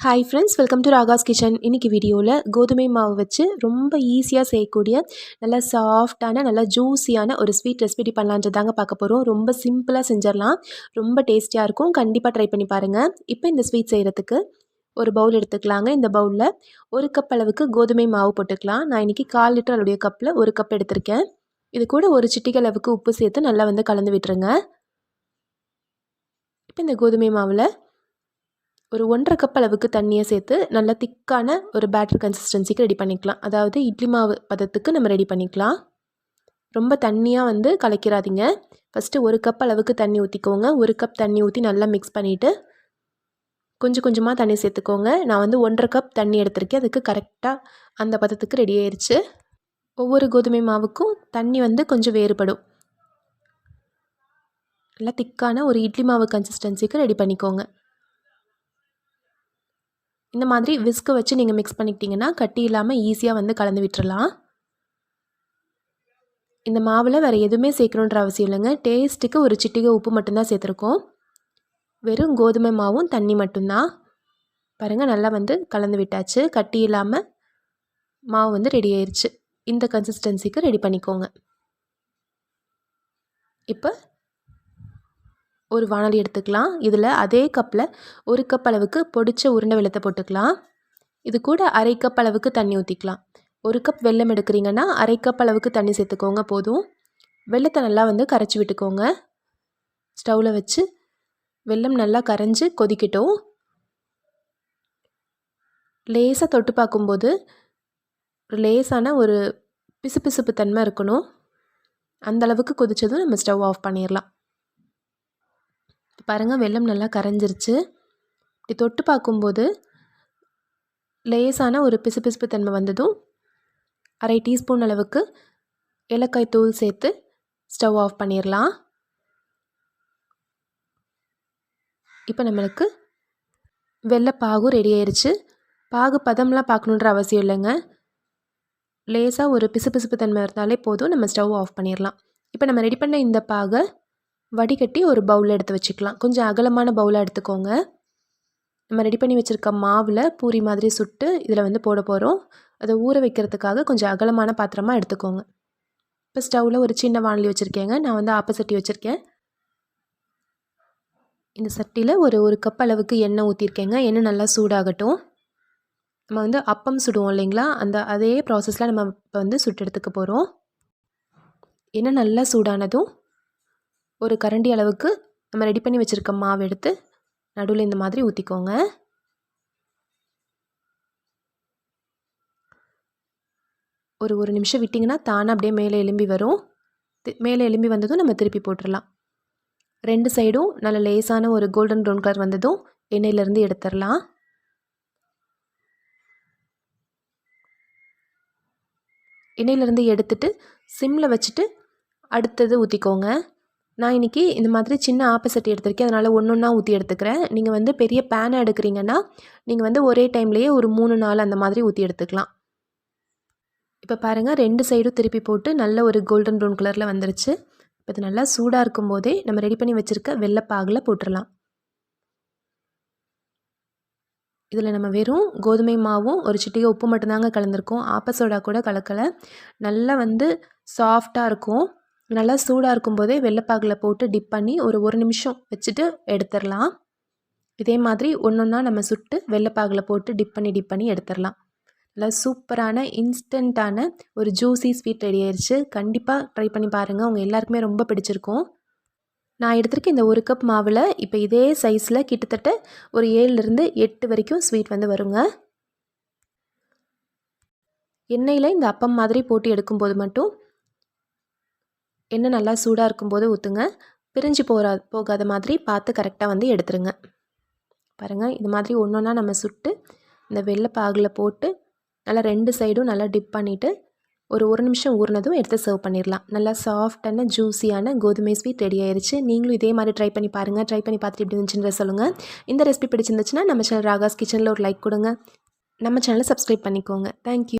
Hi friends welcome to Raga's kitchen இன்றைக்கி வீடியோவில் கோதுமை மாவு வச்சு ரொம்ப ஈஸியாக செய்யக்கூடிய நல்லா சாஃப்டான நல்லா ஜூஸியான ஒரு ஸ்வீட் ரெசிபி பண்ணலான்றது தாங்க பார்க்க போகிறோம் ரொம்ப சிம்பிளாக செஞ்சிடலாம். ரொம்ப டேஸ்டியாக இருக்கும். கண்டிப்பாக ட்ரை பண்ணி பாருங்கள் இப்போ இந்த ஸ்வீட் செய்கிறதுக்கு ஒரு பவுல் எடுத்துக்கலாங்க. இந்த பவுலில் ஒரு கப் அளவுக்கு கோதுமை மாவு போட்டுக்கலாம். நான் இன்றைக்கி கால் லிட்டர் அளவுடைய கப்பில் ஒரு கப் எடுத்திருக்கேன். இது கூட ஒரு சிட்டிகை அளவுக்கு உப்பு சேர்த்து நல்லா வந்து கலந்து விட்டுருங்க. இப்போ இந்த கோதுமை மாவில் ஒரு ஒன்றரை கப் அளவுக்கு தண்ணியை சேர்த்து நல்லா திக்கான ஒரு பேட்டர் கன்சிஸ்டன்சிக்கு ரெடி பண்ணிக்கலாம். அதாவது இட்லி மாவு பதத்துக்கு நம்ம ரெடி பண்ணிக்கலாம். ரொம்ப தண்ணியாக வந்து கலக்கிறாதீங்க. ஃபஸ்ட்டு ஒரு கப் அளவுக்கு தண்ணி ஊற்றிக்கோங்க ஒரு கப் தண்ணி ஊற்றி நல்லா மிக்ஸ் பண்ணிவிட்டு கொஞ்சம் கொஞ்சமாக தண்ணி சேர்த்துக்கோங்க. நான் வந்து ஒன்றரை கப் தண்ணி எடுத்திருக்கேன். அதுக்கு கரெக்டாக அந்த பதத்துக்கு ரெடி ஆயிடுச்சு ஒவ்வொரு கோதுமை மாவுக்கும் தண்ணி வந்து கொஞ்சம் வேறுபடும். நல்லா திக்கான ஒரு இட்லி மாவு கன்சிஸ்டன்சிக்கு ரெடி பண்ணிக்கோங்க. இந்த மாதிரி விஸ்க்கு வச்சு நீங்கள் மிக்ஸ் பண்ணிக்கிட்டிங்கன்னா கட்டி இல்லாமல் ஈஸியாக வந்து கலந்து விட்டுறலாம். இந்த மாவில் வேறு எதுவுமே சேர்க்கணுன்ற அவசியம் இல்லைங்க. டேஸ்ட்டுக்கு ஒரு சிட்டிகை உப்பு மட்டும்தான் சேர்த்துருக்கோம். வெறும் கோதுமை மாவும் தண்ணி மட்டும்தான். பாருங்கள் நல்லா வந்து கலந்து விட்டாச்சு. கட்டி இல்லாமல் மாவு வந்து ரெடி ஆயிடுச்சு இந்த கன்சிஸ்டன்சிக்கு ரெடி பண்ணிக்கோங்க. இப்போ ஒரு வாணலி எடுத்துக்கலாம். இதில் அதே கப்பில் ஒரு கப் அளவுக்கு பொடிச்ச உருண்டை வெள்ளத்தை போட்டுக்கலாம். இது கூட அரை கப் அளவுக்கு தண்ணி ஊற்றிக்கலாம் ஒரு கப் வெல்லம் எடுக்கிறீங்கன்னா அரை கப் அளவுக்கு தண்ணி சேர்த்துக்கோங்க போதும். வெள்ளத்தை நல்லா வந்து கரைச்சி விட்டுக்கோங்க. ஸ்டவ்வில் வச்சு வெல்லம் நல்லா கரைஞ்சி கொதிக்கட்டும். லேசாக தொட்டு பார்க்கும்போது ஒரு லேசான ஒரு பிசுபிசுப்பு தன்மை இருக்கணும். அந்தளவுக்கு கொதித்ததும் நம்ம ஸ்டவ் ஆஃப் பண்ணிடலாம் பாருங்கள் வெள்ளம் நல்லா கரைஞ்சிருச்சு. இப்படி தொட்டு பார்க்கும்போது லேசான ஒரு பிசுபிசுப்பு தன்மை வந்ததும் அரை டீஸ்பூன் அளவுக்கு ஏலக்காய் தூள் சேர்த்து ஸ்டவ் ஆஃப் பண்ணிடலாம் இப்போ நம்மளுக்கு வெள்ளை பாகும் ரெடி ஆயிடுச்சு பாகு பதம்லாம் பார்க்கணுன்ற அவசியம் இல்லைங்க. லேசாக ஒரு பிசுபிசுப்பு தன்மை இருந்தாலே போதும் நம்ம ஸ்டவ் ஆஃப் பண்ணிடலாம் இப்போ நம்ம ரெடி பண்ண இந்த பாகை வடிகட்டி ஒரு பவுலில் எடுத்து வச்சுக்கலாம். கொஞ்சம் அகலமான பவுலாக எடுத்துக்கோங்க. நம்ம ரெடி பண்ணி வச்சுருக்க மாவில் பூரி மாதிரி சுட்டு இதில் வந்து போட போகிறோம் அதை ஊற வைக்கிறதுக்காக கொஞ்சம் அகலமான பாத்திரமாக எடுத்துக்கோங்க. இப்போ ஸ்டவ்வில் ஒரு சின்ன வானலி வச்சுருக்கேங்க. நான் வந்து ஆப்பசட்டி வச்சுருக்கேன். இந்த சட்டியில் ஒரு ஒரு கப் அளவுக்கு எண்ணெய் ஊற்றிருக்கேங்க எண்ணெய் நல்லா சூடாகட்டும். நம்ம வந்து அப்பம் சுடுவோம் இல்லைங்களா? அந்த அதே ப்ராசஸில் நம்ம இப்போ வந்து சுட்டு எடுத்துக்க போகிறோம் எண்ணெய் நல்லா சூடானதும் ஒரு கரண்டி அளவுக்கு நம்ம ரெடி பண்ணி வச்சுருக்க மாவு எடுத்து நடுவில் இந்த மாதிரி ஊற்றிக்கோங்க ஒரு ஒரு நிமிஷம் விட்டிங்கன்னா தானே அப்படியே மேலே எலும்பி வரும். மேலே எலும்பி வந்ததும் நம்ம திருப்பி போட்டுடலாம் ரெண்டு சைடும் நல்ல லேசான ஒரு கோல்டன் ப்ரௌன் கலர் வந்ததும் எண்ணெயிலேருந்து எடுத்துடலாம் எண்ணெயிலேருந்து எடுத்துட்டு சிம்மில் வச்சுட்டு அடுத்தது ஊற்றிக்கோங்க நான் இன்றைக்கி இந்த மாதிரி சின்ன ஆப்போசிட் எடுத்திருக்கேன். அதனால் ஒன்று ஒன்றா ஊற்றி எடுத்துக்கிறேன். நீங்கள் வந்து பெரிய பேனை எடுக்கிறீங்கன்னா நீங்கள் வந்து ஒரே டைம்லேயே ஒரு மூணு நாள் அந்த மாதிரி ஊற்றி எடுத்துக்கலாம். இப்போ பாருங்கள் ரெண்டு சைடும் திருப்பி போட்டு நல்ல ஒரு கோல்டன் ப்ரௌன் கலரில் வந்துருச்சு. இப்போ இது நல்லா சூடாக இருக்கும் போதே நம்ம ரெடி பண்ணி வச்சுருக்க வெள்ளைப்பாகில் போட்டுடலாம் இதில் நம்ம வெறும் கோதுமை மாவும் ஒரு சிட்டிகை உப்பு மட்டும்தாங்க கலந்துருக்கோம். ஆப்பசோடா கூட கலக்கலை. நல்லா வந்து சாஃப்டாக இருக்கும். நல்லா சூடாக இருக்கும்போதே வெள்ளைப்பாகில் போட்டு டிப் பண்ணி ஒரு ஒரு நிமிஷம் வச்சுட்டு எடுத்துடலாம். இதே மாதிரி ஒன்று ஒன்றா நம்ம சுட்டு வெள்ளைப்பாகில் போட்டு டிப் பண்ணி டிப் பண்ணி எடுத்துடலாம். நல்லா சூப்பரான இன்ஸ்டண்ட்டான ஒரு ஜூஸி ஸ்வீட் ரெடி ஆயிடுச்சு கண்டிப்பாக ட்ரை பண்ணி பாருங்கள் உங்கள் எல்லாருக்குமே ரொம்ப பிடிச்சிருக்கும். நான் எடுத்திருக்க இந்த ஒரு கப் மாவில் இப்போ இதே சைஸில் கிட்டத்தட்ட ஒரு ஏழுலேருந்து எட்டு வரைக்கும் ஸ்வீட் வந்து வருங்க. எண்ணெயில் இந்த அப்பம் மாதிரி போட்டு எடுக்கும்போது மட்டும் எண்ணெய் நல்லா சூடாக இருக்கும்போது ஊற்றுங்க பிரிஞ்சு போகிறா போகாத மாதிரி பார்த்து கரெக்டாக வந்து எடுத்துருங்க. பாருங்கள் இது மாதிரி ஒன்று ஒன்றா நம்ம சுட்டு இந்த வெள்ளை பாகில் போட்டு நல்லா ரெண்டு சைடும் நல்லா டிப் பண்ணிவிட்டு ஒரு ஒரு நிமிஷம் ஊறினதும் எடுத்து சர்வ் பண்ணிடலாம். நல்லா சாஃப்டான ஜூஸியான கோதுமை ஸ்வீட் ரெடி ஆயிடுச்சு நீங்களும் இதே மாதிரி ட்ரை பண்ணி பாருங்கள் ட்ரை பண்ணி பார்த்துட்டு எப்படி இருந்துச்சுன்ற சொல்லுங்கள் இந்த ரெசிபி பிடிச்சிருந்துச்சுன்னா நம்ம சேனல் ராகாஸ் கிச்சனில் ஒரு லைக் கொடுங்க. நம்ம சேனலை சப்ஸ்கிரைப் பண்ணிக்கோங்க. தேங்க்யூ